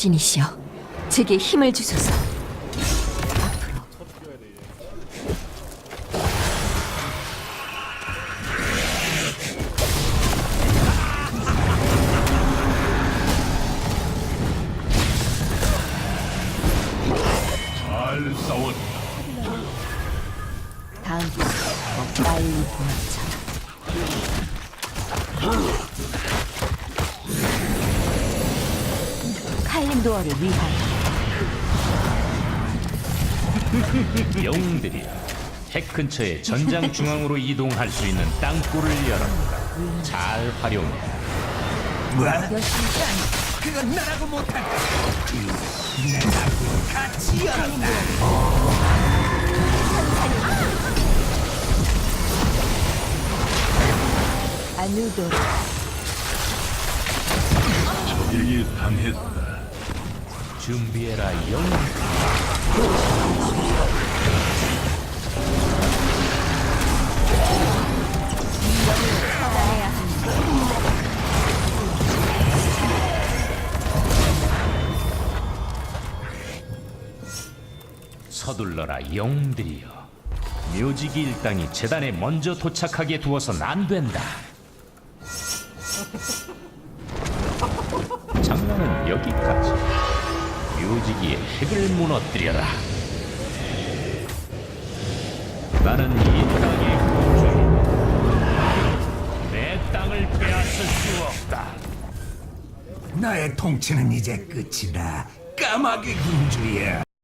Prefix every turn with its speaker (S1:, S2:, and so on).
S1: 신이시여, 제게 힘을 주소서. 앞으로
S2: 잘 싸웠다.
S1: 다음 주 빨리 도망쳐. 칼림도어를 위하여
S3: 영웅들이여 핵 근처의 전장 중앙으로 이동할 수 있는 땅굴을 열었다. 잘 활용해.
S1: 열심히
S4: 그건 나라고 못한다. 내가 같이 열었다.
S1: 아누도로
S2: 적에게 당했다.
S3: 준비해라. 서둘러라 영웅들이여. 묘지기 일당이 재단에 먼저 도착하게 두어선 안 된다. 장난은 여기까지. 묘지기의 핵을 무너뜨려라. 나는 이 땅의 공주이다. 내 땅을 빼앗을 수 없다.
S4: 나의 통치는 이제 끝이다. 까마귀 군주야.